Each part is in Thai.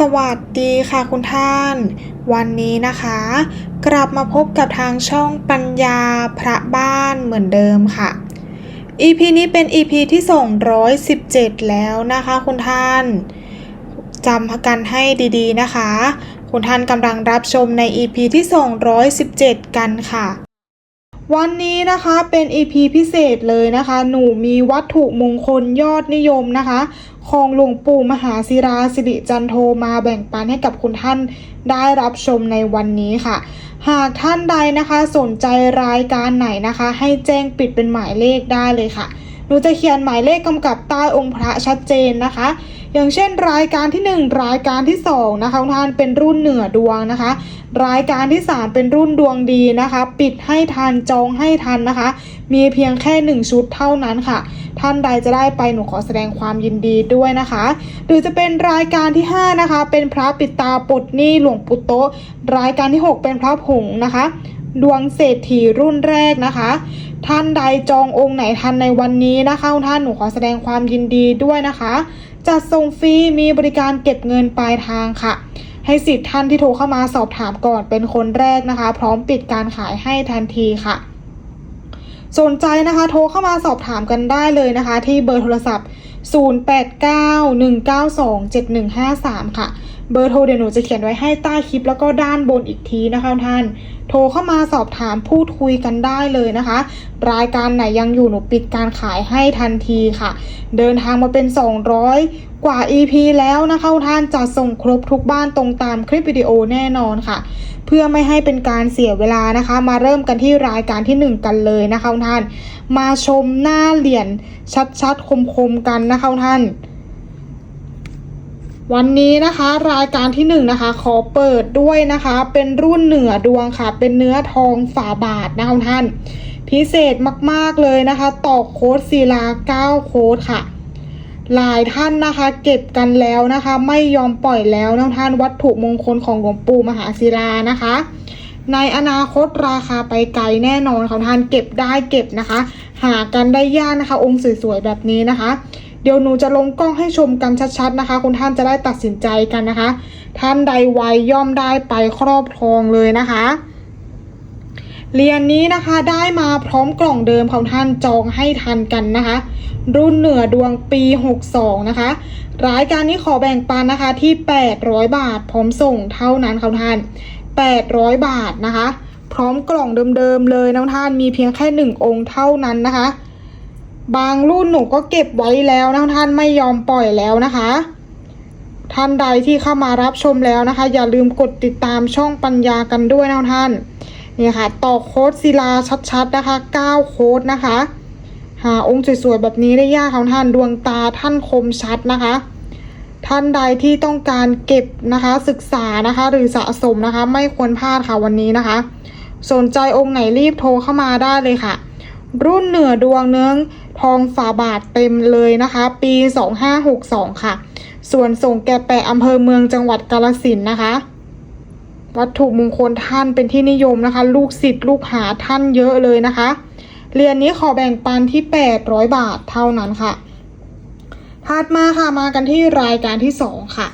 สวัสดีค่ะคุณท่าน วันนี้นะคะ กลับมาพบกับทางช่องปัญญาพระบ้านเหมือนเดิมค่ะ EP นี้เป็น EP ที่ 217 แล้วนะคะคุณท่านจำกันให้ดีๆนะคะ คุณท่านกำลังรับชมใน EP ที่ 217 กันค่ะ วันนี้นะคะเป็น EP พิเศษเลยนะคะ หนูมีวัตถุมงคลยอดนิยมนะคะ ของหลวงปู่มหาศิราสิริจันโทมาแบ่งปันให้กับคุณท่านได้รับชมในวันนี้ค่ะ หากท่านใดนะคะสนใจรายการไหนนะคะ ให้แจ้งปิดเป็นหมายเลขได้เลยค่ะ หนูจะเขียนหมายเลขกำกับใต้องค์พระชัดเจนนะคะ อย่างเช่นรายการที่ 1 รายการที่2นะคะทุกท่านเป็นรุ่นเหนือดวงนะคะ รายการที่ 3 เป็นรุ่นดวงดีนะคะ ปิดให้ทันจองให้ทันนะคะ มีเพียงแค่ 1 ชุดเท่านั้นค่ะ ท่านใดจะได้ไปหนูขอแสดงความยินดีด้วยนะคะ หรือจะเป็นรายการที่ 5 นะคะ เป็นพระปิดตาปลดหนี้หลวงปู่โตรายการที่ 6 เป็นพระผงนะคะ ดวงเศรษฐีรุ่นแรกนะคะ ท่านใดจององค์ไหนทันในวันนี้นะคะท่านหนูขอแสดงความยินดีด้วยนะคะจัดส่งฟรีมีบริการเก็บเงินปลายทางค่ะ ให้สิทธิ์ท่านที่โทรเข้ามาสอบถามก่อนเป็นคนแรกนะคะ พร้อมปิดการขายให้ทันทีค่ะ สนใจนะคะโทรเข้ามาสอบถามกันได้เลยนะคะ ที่เบอร์โทรศัพท์ 0891927153 ค่ะ เบอร์โทรเดี๋ยวหนูจะเขียนไว้ให้ใต้คลิปแล้วก็ด้านบนอีกทีนะคะท่าน โทรเข้ามาสอบถามพูดคุยกันได้เลยนะคะ รายการไหนยังอยู่หนูปิดการขายให้ทันทีค่ะ เดินทางมาเป็น 200 กว่า EP แล้วนะคะท่านจะส่งครบทุกบ้านตรงตามคลิปวิดีโอแน่นอนค่ะเพื่อไม่ให้เป็นการเสียเวลานะคะ มาเริ่มกันที่รายการที่ 1 กันเลยนะคะท่าน มาชมหน้าเหรียญชัดๆ คมๆ กันนะคะท่าน วันนี้นะคะรายการที่หนึ่งนะคะขอเปิดด้วยนะคะ เป็นรุ่นเหนือดวงค่ะ เป็นเนื้อทองฝาบาทนะคะท่าน พิเศษมากๆเลยนะคะ ต่อโค้ดศิลา9โค้ดค่ะ หลายท่านนะคะ เก็บกันแล้วนะคะ ไม่ยอมปล่อยแล้วนะท่านวัตถุมงคลของหลวงปู่มหาศิลานะคะ ในอนาคตราคาไปไกลแน่นอนค่ะท่านเก็บได้เก็บนะคะ หากันได้ยากนะคะ องค์สวยๆแบบนี้นะคะ เดี๋ยวหนูจะลงกล้องให้ชมกันชัดๆนะคะ คุณท่านจะได้ตัดสินใจกันนะคะ ท่านใดไวย่อมได้ไปครอบครองเลยนะคะเหรียญนนี้นะคะได้มาพร้อมกล่องเดิมของท่านจองให้ทันกันนะคะ รุ่นเหนือดวงปี 62 นะคะ รายการนี้ขอแบ่งปันนะคะที่ 800 บาท พร้อมส่งเท่านั้นค่ะท่าน 800 บาทนะคะ พร้อมกล่องเดิมๆเลยนะท่านมีเพียงแค่หนึ่งองค์เท่านั้นนะคะ บางรุ่นหนูก็เก็บไว้แล้วนะท่านไม่ยอมปล่อยแล้วนะคะ ท่านใดที่เข้ามารับชมแล้วนะคะ อย่าลืมกดติดตามช่องปัญญากันด้วยนะท่านนี่ค่ะต่อโค้ดศิลาชัดๆนะคะ9โค้ดนะคะ หาองค์สวยๆแบบนี้ได้ยากของท่านดวงตาท่านคมชัดนะคะ ท่านใดที่ต้องการเก็บนะคะศึกษานะคะ หรือสะสมนะคะ ไม่ควรพลาดค่ะวันนี้นะคะ สนใจองค์ไหนรีบโทรเข้ามาได้เลยค่ะ รุ่นเหนือดวงเนื้อง ทองฝาบาทเต็มเลยนะคะ ปี 2562 ค่ะ ส่วนส่งแก่แปะอำเภอเมืองจังหวัดกาลสินนะคะ วัตถุมงคลท่านเป็นที่นิยมนะคะ ลูกศิษย์ลูกหาท่านเยอะเลยนะคะ เรียนนี้ขอแบ่งปันที่ 800 บาทเท่านั้นค่ะถัดมาค่ะมากันที่รายการที่ 2 ค่ะ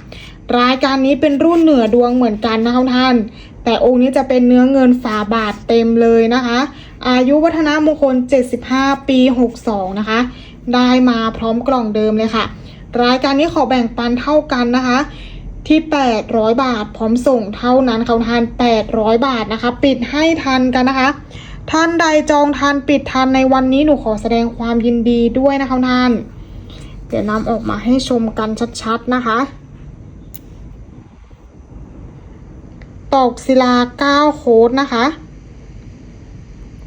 รายการนี้เป็นรุ่นเหนือดวงเหมือนกันนะคะท่าน แต่องค์นี้จะเป็นเนื้อเงินฝาบาทเต็มเลยนะคะ อายุวัฒนมงคล 75 ปี 62 นะคะ ได้มาพร้อมกล่องเดิมเลยค่ะ รายการนี้ขอแบ่งปันเท่ากันนะคะ ที่ 800 บาท พร้อมส่งเท่านั้นเขาทาน 800 บาทนะคะ ปิดให้ทันกันนะคะ ท่านใดจองทันปิดทันในวันนี้หนูขอแสดงความยินดีด้วยนะคะท่าน เดี๋ยวนำออกมาให้ชมกันชัดๆนะคะตอกศิลา 9 โค้ดนะคะ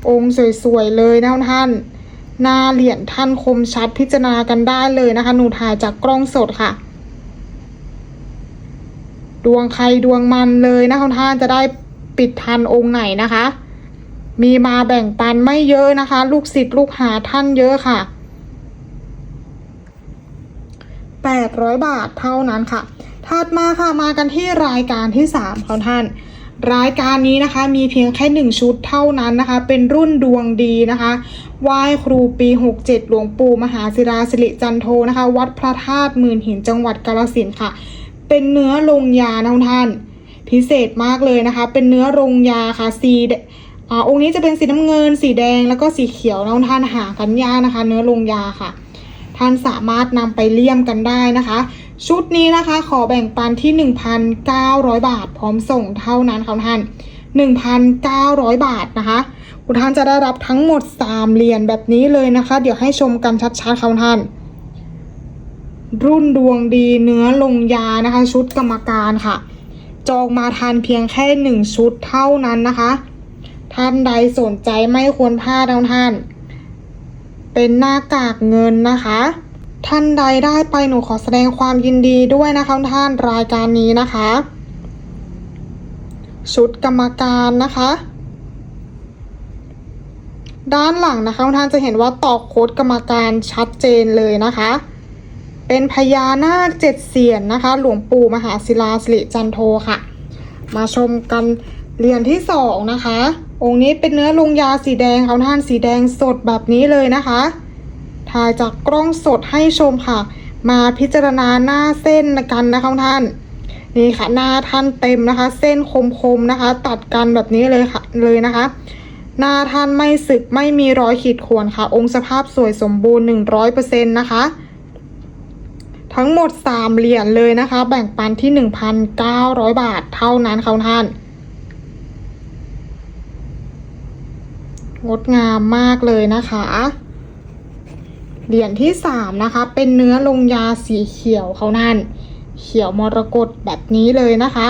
องค์สวยๆเลยนะท่าน หน้าเหรียญท่านคมชัดพิจารณากันได้เลยนะคะ หนูถ่ายจากกล้องสดค่ะ ดวงใครดวงมันเลยนะท่านจะได้ปิดทันองค์ไหนนะคะ มีมาแบ่งปันไม่เยอะนะคะ ลูกศิษย์ลูกหาท่านเยอะค่ะ800 บาทเท่านั้นค่ะ ถัดมาค่ะ มากันที่รายการที่ 3ของท่าน รายการนี้นะคะมีเพียงแค่ 1 ชุดเท่านั้นนะคะ เป็นรุ่นดวงดีนะคะไหว้ครูปี 67 หลวงปู่มหาศิราสิริจันโทนะคะ วัดพระธาตุหมื่นหินจังหวัดกาฬสินธุ์ค่ะ เป็นเนื้อลงยานะคุณท่าน พิเศษมากเลยนะคะ เป็นเนื้อลงยาค่ะสีแดอ่าองค์นี้จะเป็นสีน้ำเงิน สีแดงแล้วก็สีเขียวนะคุณท่านหากันยากนะคะ เนื้อลงยาค่ะ ท่านสามารถนำไปเลี่ยมกันได้นะคะ ชุดนี้นะคะขอแบ่งปันที่ 1,900 บาท พร้อมส่งเท่านั้นค่ะท่าน 1,900 บาทนะคะคุณท่านจะได้รับทั้งหมด 3 เหรียญแบบนี้เลยนะคะ เดี๋ยวให้ชมกันชัดๆค่ะท่าน รุ่นดวงดีเนื้อลงยานะคะ ชุดกรรมการค่ะ จองมาทานเพียงแค่หนึ่งชุดเท่านั้นนะคะ ท่านใดสนใจไม่ควรพลาดนะท่าน เป็นหน้ากากเงินนะคะ ท่านใดได้ไปหนูขอแสดงความยินดีด้วยนะคะท่านรายการนี้นะคะ ชุดกรรมการนะคะ ด้านหลังนะคะท่านจะเห็นว่าตอกโค้ดกรรมการชัดเจนเลยนะคะ เป็นพญานาคเจ็ดเสียนนะคะ หลวงปู่มหาศิลาสิริจันโทค่ะ มาชมกันเหรียญที่สองนะคะ องค์นี้เป็นเนื้อลงยาสีแดงเขาท่านสีแดงสดแบบนี้เลยนะคะ ถ่ายจากกล้องสดให้ชมค่ะ มาพิจารณาหน้าเส้นกันนะคะท่าน นี่ค่ะหน้าท่านเต็มนะคะ เส้นคมๆนะคะ ตัดกันแบบนี้เลยค่ะเลยนะคะ หน้าท่านไม่สึกไม่มีรอยขีดข่วนค่ะ องค์สภาพสวยสมบูรณ์ 100%นะคะ ทั้งหมด 3 เหรียญเลยนะคะ แบ่งปันที่ 1,900 บาทเท่านั้นค่ะท่านงดงามมากเลยนะคะ เหรียญที่3นะคะ เป็นเนื้อลงยาสีเขียวเขานั่น เขียวมรกตแบบนี้เลยนะคะ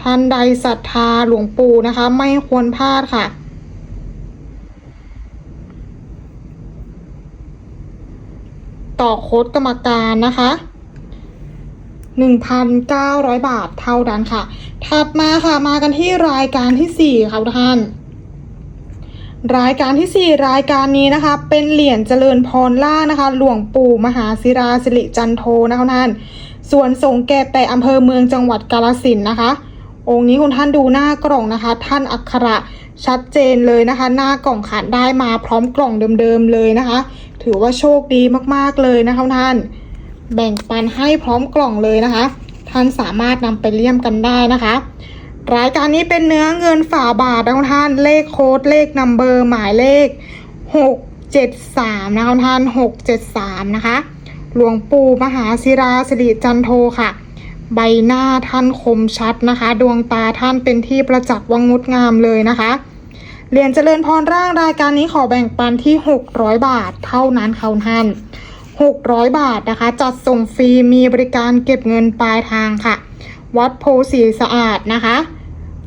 ท่านใดศรัทธาหลวงปู่นะคะ ไม่ควรพลาดค่ะ ต่อโค้ดกรรมการนะคะ 1,900 บาทเท่านั้นค่ะ ถัดมาค่ะมากันที่รายการที่ 4 ค่ะท่าน รายการที่ 4 รายการนี้นะคะ เป็นเหรียญเจริญพรล่านะคะ หลวงปู่มหาศิราสิริจันโทนะคะท่านส่วนสงแก่แต่อำเภอเมืองจังหวัดกาฬสินนะคะ องค์นี้คุณท่านดูหน้ากล่องนะคะ ท่านอักขระชัดเจนเลยนะคะ หน้ากล่องขาดได้มาพร้อมกล่องเดิมๆเลยนะคะ ถือว่าโชคดีมากๆเลยนะคะท่าน แบ่งปันให้พร้อมกล่องเลยนะคะ ท่านสามารถนำไปเลี่ยมกันได้นะคะ รายการนี้เป็นเนื้อเงินฝาบาทนะคะท่าน เลขโค้ดเลขนัมเบอร์หมายเลข673นะคะท่าน673นะคะ หลวงปู่มหาศิราสิริจันโทค่ะ ใบหน้าท่านคมชัดนะคะ ดวงตาท่านเป็นที่ประจักษ์วังงดงามเลยนะคะเหรียญเจริญพรร่างรายการนี้ขอแบ่งปันที่ 600 บาทเท่านั้นค่ะท่าน 600 บาทนะคะ จัดส่งฟรีมีบริการเก็บเงินปลายทางค่ะ วัดโพสีสะอาดนะคะ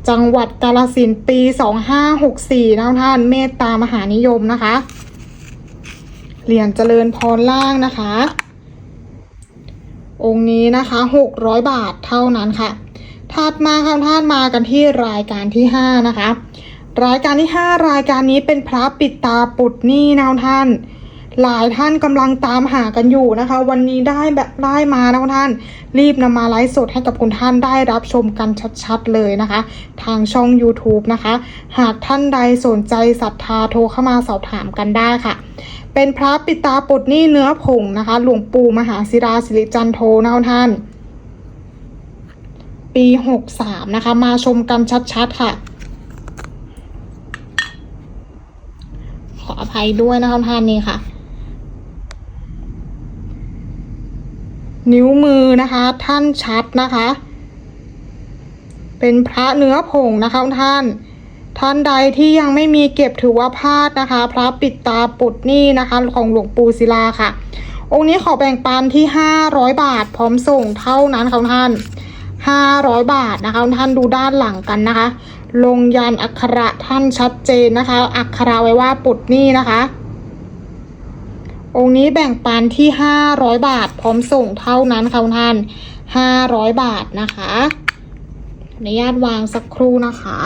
จังหวัดกาฬสินธุ์ปี2564นะท่านเมตตามหานิยมนะคะ เหรียญเจริญพรล่างนะคะ องค์นี้นะคะ600บาทเท่านั้นค่ะถัดมาค่ะท่านมากันที่รายการที่5นะคะ รายการที่5รายการนี้เป็นพระปิดตาปุดนี้นะท่าน หลายท่านกำลังตามหากันอยู่นะคะ วันนี้ได้แบบได้มานะคุณท่าน รีบนำมาไลฟ์สดให้กับคุณท่านได้รับชมกันชัดๆเลยนะคะ ทางช่อง YouTube นะคะ หากท่านใดสนใจศรัทธาโทรเข้ามาสอบถามกันได้ค่ะ เป็นพระปิตาปลดนี้เนื้อผงนะคะ หลวงปู่มหาศิราสิริจันโทนะคุณท่าน ปี 63 นะคะ มาชมกันชัดๆค่ะขออภัยด้วยนะคะท่านนี่ค่ะ นิ้วมือนะคะ ท่านชัดนะคะ เป็นพระเนื้อผงนะคะท่าน ท่านใดที่ยังไม่มีเก็บถือว่าพลาดนะคะ พระปิดตาปุดนี่นะคะ ของหลวงปู่ศิลาค่ะ องค์นี้ขอแบ่งปันที่ 500 บาท พร้อมส่งเท่านั้นค่ะท่าน 500 บาทนะคะท่านดูด้านหลังกันนะคะ ลงยันอักขระท่านชัดเจนนะคะ อักขระไว้ว่าปุดนี่นะคะ องค์นี้แบ่งปันที่ 500 บาท พร้อมส่งเท่านั้นค่ะท่าน500 บาทนะคะออนุญาตวางสักครู่นะคะ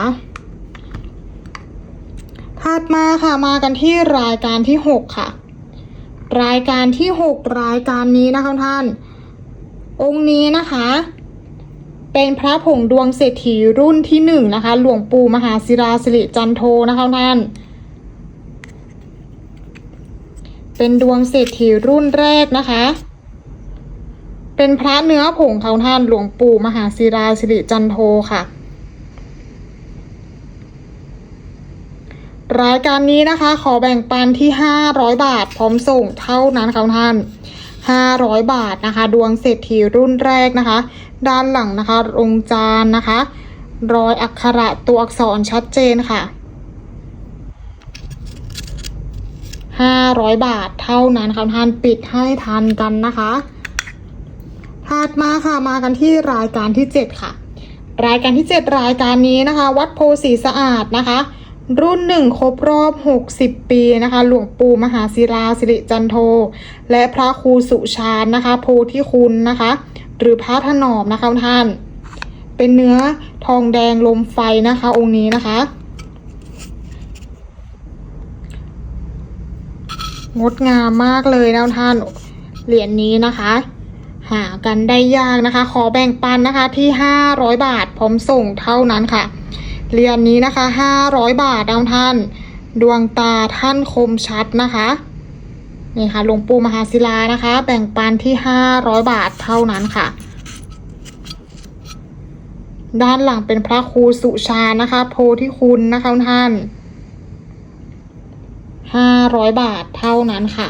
ถัดมาค่ะมากันที่รายการที่ 6 ค่ะ รายการที่ 6 รายการนี้นะคะท่าน องค์นี้นะคะ เป็นพระผงดวงเศรษฐีรุ่นที่หนึ่งนะคะ หลวงปู่มหาศิราสิริจันโทนะคะท่าน เป็นดวงเศรษฐีรุ่นแรกนะคะ เป็นพระเนื้อผงเขาท่านหลวงปู่มหาศิราสิริจันโทค่ะ รายการนี้นะคะ ขอแบ่งปันที่ 500 บาท พร้อมส่งเท่านั้นค่ะท่าน 500 บาทนะคะ ดวงเศรษฐีรุ่นแรกนะคะ ด้านหลังนะคะ องค์จานนะคะ รอยอักขระตัวอักษรชัดเจนค่ะ 500 บาทเท่านั้นค่ะท่านปิดให้ทันกันนะคะถัดมาค่ะมากันที่รายการที่ 7 ค่ะ รายการที่ 7 รายการนี้นะคะ วัดโพสีสะอาดนะคะ รุ่นหนึ่งครบรอบ 60 ปีนะคะ หลวงปู่มหาศิลาสิริจันโท และพระครูสุชาญนะคะ โพธิคุณนะคะ หรือพระถนอมนะคะท่าน เป็นเนื้อทองแดงลมไฟนะคะ องค์นี้นะคะ งดงามมากเลยนะท่านเหรียญนี้นะคะ หากันได้ยากนะคะ ขอแบ่งปันนะคะที่500บาทพร้อมส่งเท่านั้นค่ะเหรียญนี้นะคะ500บาทนะท่าน ดวงตาท่านคมชัดนะคะนี่ค่ะหลวงปู่มหาศิลานะคะ แบ่งปันที่500บาทเท่านั้นค่ะ ด้านหลังเป็นพระครูสุชานะคะ โพธิคุณนะคะท่าน ห้าร้อยบาทเท่านั้นค่ะ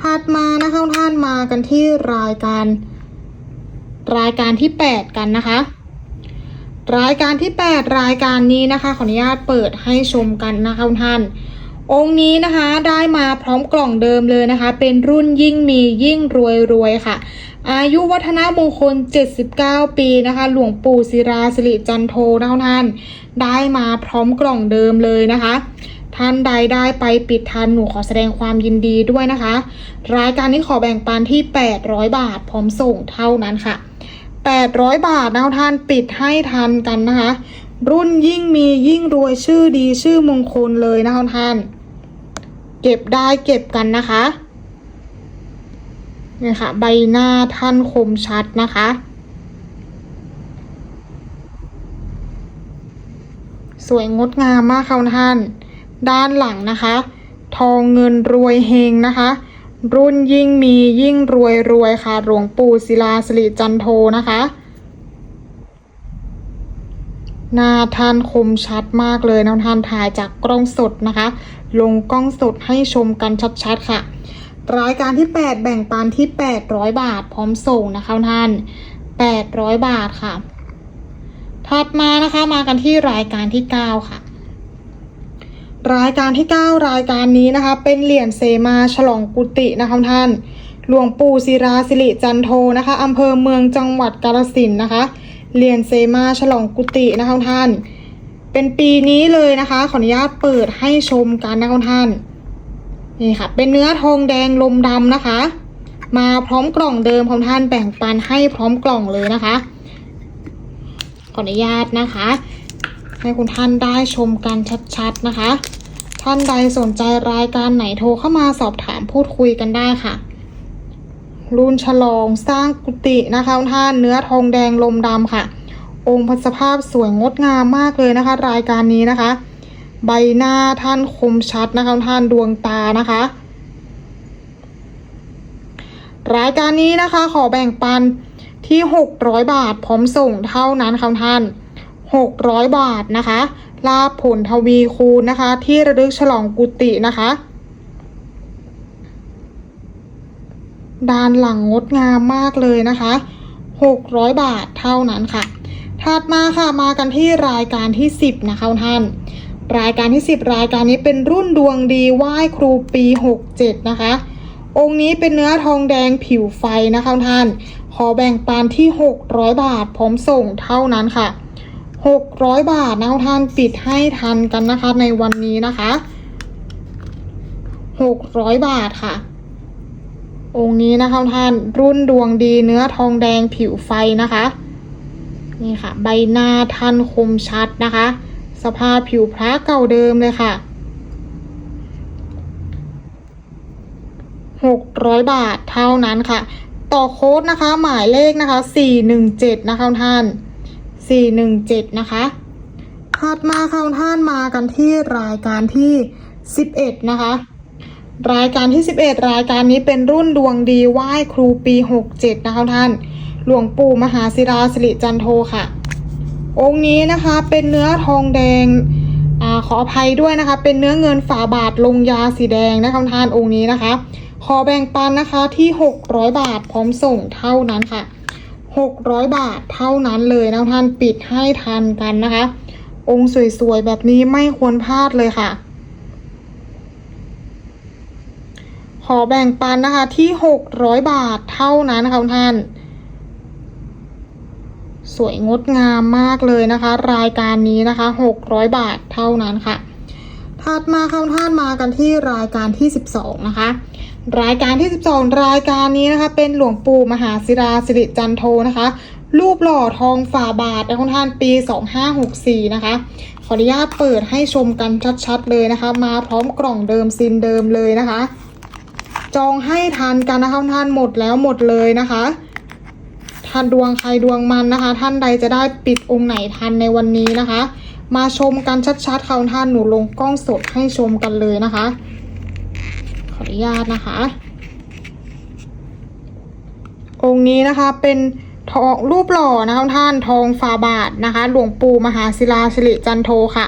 ถัดมานะคะท่านมากันที่รายการ รายการที่แปดกันนะคะ รายการที่แปดรายการนี้นะคะขออนุญาตเปิดให้ชมกันนะคะท่าน องค์นี้นะคะได้มาพร้อมกล่องเดิมเลยนะคะ เป็นรุ่นยิ่งมียิ่งรวยรวยค่ะ อายุวัฒนมงคล 79 ปีนะคะ หลวงปู่ศิราสิริจันโทนะคะท่านได้มาพร้อมกล่องเดิมเลยนะคะ ท่านใดได้ไปปิดทันหนูขอแสดงความยินดีด้วยนะคะ รายการนี้ขอแบ่งปันที่ 800 บาทพร้อมส่งเท่านั้นค่ะ 800 บาทนะคะท่านปิดให้ทันกันนะคะรุ่นยิ่งมียิ่งรวยชื่อดีชื่อมงคลเลยนะคะท่าน เก็บได้เก็บกันนะคะนี่ค่ะ ใบหน้าท่านคมชัดนะคะ สวยงดงามมากค่ะท่าน ด้านหลังนะคะ ทองเงินรวยเฮงนะคะ รุ่นยิ่งมียิ่งรวยรวยค่ะ หลวงปู่ศิลาสิริจันโทนะคะ หน้าท่านคมชัดมากเลยนะท่านถ่ายจากกล้องสดนะคะ ลงกล้องสดให้ชมกันชัดๆค่ะ รายการที่ 8 แบ่งปันที่ 800 บาทพร้อมส่งนะคะท่าน 800 บาทค่ะ ถัดมานะคะมากันที่รายการที่ 9 ค่ะ รายการที่ 9 รายการนี้นะคะ เป็นเหรียญเซมาฉลองกุฏินะคะท่าน หลวงปู่ศิราสิริจันโทนะคะอำเภอเมืองจังหวัดกาฬสินนะคะ เรียญเซมาฉลองกุฏินะคะท่าน เป็นปีนี้เลยนะคะ ขออนุญาตเปิดให้ชมกันนะคะท่าน นี่ค่ะ เป็นเนื้อทองแดงลมดำนะคะ มาพร้อมกล่องเดิมของท่านแบ่งปันให้พร้อมกล่องเลยนะคะ ขออนุญาตนะคะ ให้คุณท่านได้ชมกันชัดๆนะคะ ท่านใดสนใจรายการไหนโทรเข้ามาสอบถามพูดคุยกันได้ค่ะ รุ่นฉลองสร้างกุฏินะคะท่านเนื้อทองแดงลมดำค่ะ องค์พัสภาพสวยงดงามมากเลยนะคะ รายการนี้นะคะ ใบหน้าท่านคมชัดนะคะท่านดวงตานะคะ รายการนี้นะคะขอแบ่งปันที่ 600 บาทพร้อมส่งเท่านั้นค่ะท่าน 600 บาทนะคะ ลาผลทวีคูณนะคะ ที่ระลึกฉลองกุฏินะคะ ด้านหลังงดงามมากเลยนะคะ 600 บาทเท่านั้นค่ะ ถัดมาค่ะมากันที่รายการที่ 10 นะคะท่าน รายการที่ 10 รายการนี้เป็นรุ่นดวงดีไหว้ครูปี 67 นะคะ องค์นี้เป็นเนื้อทองแดงผิวไฟนะคะท่าน ขอแบ่งปันที่ 600 บาทพร้อมส่งเท่านั้นค่ะ 600 บาทนะคะท่านปิดให้ทันกันนะคะในวันนี้นะคะ 600 บาทค่ะ องค์นี้นะคะท่านรุ่นดวงดีเนื้อทองแดงผิวไฟนะคะ นี่ค่ะ ใบหน้าท่านคมชัดนะคะ สภาพผิวพระเก่าเดิมเลยค่ะ600บาทเท่านั้นค่ะ ต่อโค้ดนะคะหมายเลขนะคะ417นะคะท่าน417นะคะถัดมาค่ะท่านมากันที่รายการที่11นะคะ รายการที่ 11 รายการนี้เป็นรุ่นดวงดีไหว้ครูปี 67 นะคะท่าน หลวงปู่มหาศิราสิริจันโทค่ะ องค์นี้นะคะเป็นเนื้อทองแดงอขออภัยด้วยนะคะ เป็นเนื้อเงินฝาบาทลงยาสีแดงนะคะท่านองค์นี้นะคะ ขอแบ่งปันนะคะที่ 600 บาทพร้อมส่งเท่านั้นค่ะ 600 บาทเท่านั้นเลยนะท่านปิดให้ทันกันนะคะ องค์สวยๆแบบนี้ไม่ควรพลาดเลยค่ะ ขอแบ่งปันนะคะที่600บาทเท่านั้นนะคะท่าน สวยงดงามมากเลยนะคะ รายการนี้นะคะ600บาทเท่านั้นค่ะถัดมาค่ะท่านมากันที่รายการที่12นะคะ รายการที่12รายการนี้นะคะ เป็นหลวงปู่มหาศิราสิริจันโทนะคะ รูปหล่อทองฝ่าบาทนะคุณท่านปี2564นะคะขออนุญาตเปิดให้ชมกันชัดๆเลยนะคะ มาพร้อมกล่องเดิมซินเดิมเลยนะคะ จองให้ทันกันนะคะท่านหมดแล้วหมดเลยนะคะท่านดวงใครดวงมันนะคะ ท่านใดจะได้ปิดองค์ไหนทันในวันนี้นะคะ มาชมกันชัดๆค่ะท่านหนูลงกล้องสดให้ชมกันเลยนะคะ ขออนุญาตนะคะ องค์นี้นะคะเป็นทองรูปหล่อนะคะท่านทองฝาบาทนะคะ หลวงปู่มหาศิลาสิริจันโทค่ะ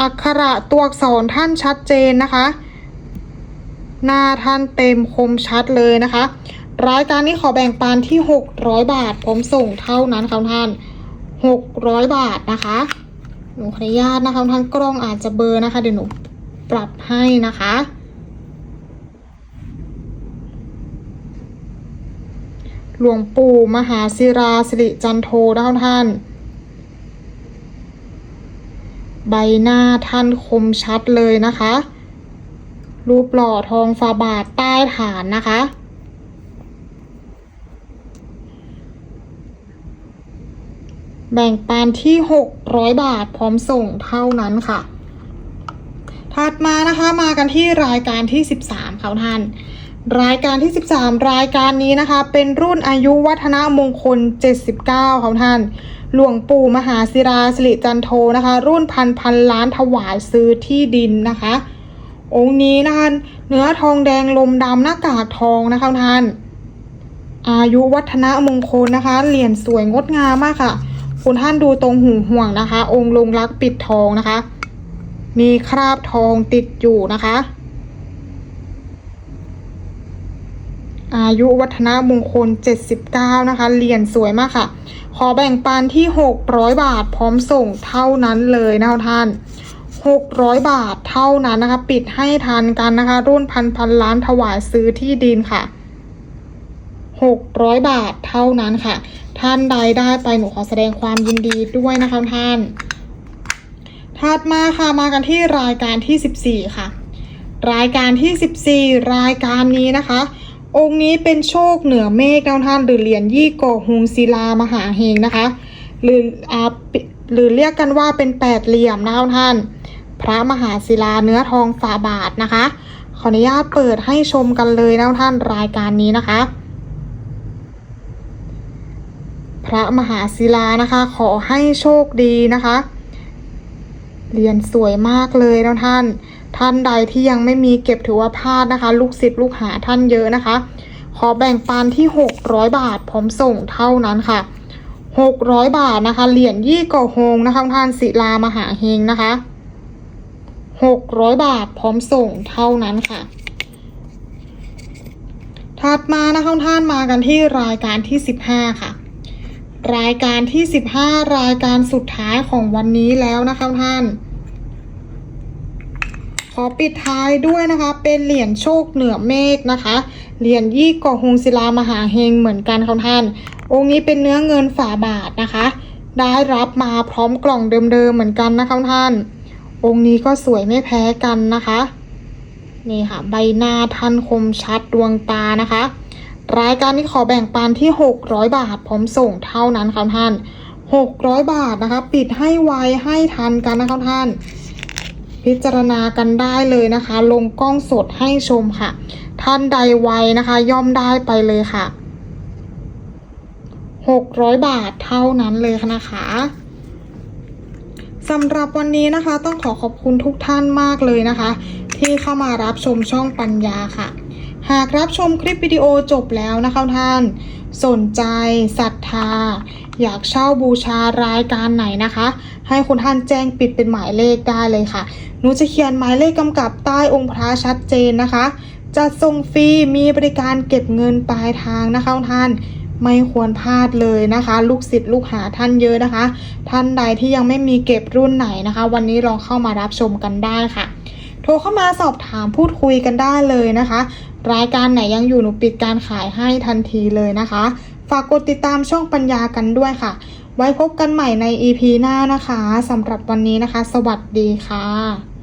อักขระตัวอักษรท่านชัดเจนนะคะ หน้าท่านเต็มคมชัดเลยนะคะ รายการนี้ขอแบ่งปันที่ 600 บาท ผมส่งเท่านั้นค่ะท่าน 600 บาทนะคะ หนูขออนุญาตนะคะท่านกล้องอาจจะเบอร์นะคะ เดี๋ยวหนูปรับให้นะคะหลวงปู่มหาศิราสิริจันโทนะคะท่าน ใบหน้าท่านคมชัดเลยนะคะ รูปหล่อทองฝาบาทใต้ฐานนะคะ แบ่งปันที่ 600 บาทพร้อมส่งเท่านั้นค่ะ ถัดมานะคะมากันที่รายการที่ 13ค่ะท่าน รายการที่ 13 รายการนี้นะคะ เป็นรุ่นอายุวัฒนมงคล 79ค่ะท่านหลวงปู่มหาศิราสิริจันโทนะคะ รุ่นพันพันล้านถวายซื้อที่ดินนะคะ องค์นี้นะคะเนื้อทองแดงลมดำหน้ากากทองนะคะท่าน อายุวัฒนมงคลนะคะ เหรียญสวยงดงามมากค่ะ คุณท่านดูตรงหูห่วงนะคะ องค์ลงรักปิดทองนะคะ มีคราบทองติดอยู่นะคะ อายุวัฒนมงคล 79 นะคะ เหรียญสวยมากค่ะ ขอแบ่งปันที่ 600 บาทพร้อมส่งเท่านั้นเลยนะคะท่าน 600 บาทเท่านั้นนะคะ ปิดให้ทันกันนะคะ รุ่นพันพันล้านถวายซื้อที่ดินค่ะ 600 บาทเท่านั้นค่ะ ท่านใดได้ไปหนูขอแสดงความยินดีด้วยนะคะท่าน ถัดมาค่ะมากันที่รายการที่ 14 ค่ะ รายการที่ 14 รายการนี้นะคะ องค์นี้เป็นโชคเหนือเมฆนะท่านหรือเหรียญยี่โกฮุงศิลามหาเฮงนะคะ หรืออาปิหรือเรียกกันว่าเป็นแปดเหลี่ยมนะคะท่าน พระมหาศิลาเนื้อทองฝาบาทนะคะ ขออนุญาตเปิดให้ชมกันเลยนะท่านรายการนี้นะคะ พระมหาศิลานะคะ ขอให้โชคดีนะคะเรียนสวยมากเลยนะท่าน ท่านใดที่ยังไม่มีเก็บถือว่าพลาดนะคะ ลูกศิษย์ลูกหาท่านเยอะนะคะ ขอแบ่งปันที่ 600 บาทพร้อมส่งเท่านั้นค่ะ 600 บาทนะคะ เหรียญยี่ก่อโฮงนะคะท่านศิลามหาเฮงนะคะ 600 บาทพร้อมส่งเท่านั้นค่ะ ถัดมานะคะท่านมากันที่รายการที่ 15 ค่ะ รายการที่ 15 รายการสุดท้ายของวันนี้แล้วนะคะท่าน ขอปิดท้ายด้วยนะคะ เป็นเหรียญโชคเหนือเมฆนะคะ เหรียญยี่ก่อฮงศิลามหาเฮงเหมือนกันค่ะท่าน องค์นี้เป็นเนื้อเงินฝาบาทนะคะ ได้รับมาพร้อมกล่องเดิมๆเหมือนกันนะคะท่าน องค์นี้ก็สวยไม่แพ้กันนะคะ นี่ค่ะ ใบหน้าท่านคมชัดดวงตานะคะ รายการนี้ขอแบ่งปันที่ 600 บาทพร้อมส่งเท่านั้นค่ะท่าน 600 บาทนะคะ ปิดให้ไวให้ทันกันนะคะท่าน พิจารณากันได้เลยนะคะ ลงกล้องสดให้ชมค่ะ ท่านใดไวนะคะ ย่อมได้ไปเลยค่ะ 600 บาทเท่านั้นเลยนะคะ สำหรับวันนี้นะคะต้องขอขอบคุณทุกท่านมากเลยนะคะ ที่เข้ามารับชมช่องปัญญาค่ะ หากรับชมคลิปวิดีโอจบแล้วนะคะท่าน สนใจศรัทธา อยากเช่าบูชารายการไหนนะคะ ให้คุณท่านแจ้งปิดเป็นหมายเลขได้เลยค่ะหนูจะเขียนหมายเลขกำกับใต้องค์พระชัดเจนนะคะจัดส่งฟรีมีบริการเก็บเงินปลายทางนะคะท่าน ไม่ควรพลาดเลยนะคะ ลูกศิษย์ลูกหาท่านเยอะนะคะ ท่านใดที่ยังไม่มีเก็บรุ่นไหนนะคะ วันนี้ลองเข้ามารับชมกันได้ค่ะ โทรเข้ามาสอบถามพูดคุยกันได้เลยนะคะ รายการไหนยังอยู่หนูปิดการขายให้ทันทีเลยนะคะ ฝากกดติดตามช่องปัญญากันด้วยค่ะ ไว้พบกันใหม่ใน EP หน้านะคะสำหรับวันนี้นะคะ สวัสดีค่ะ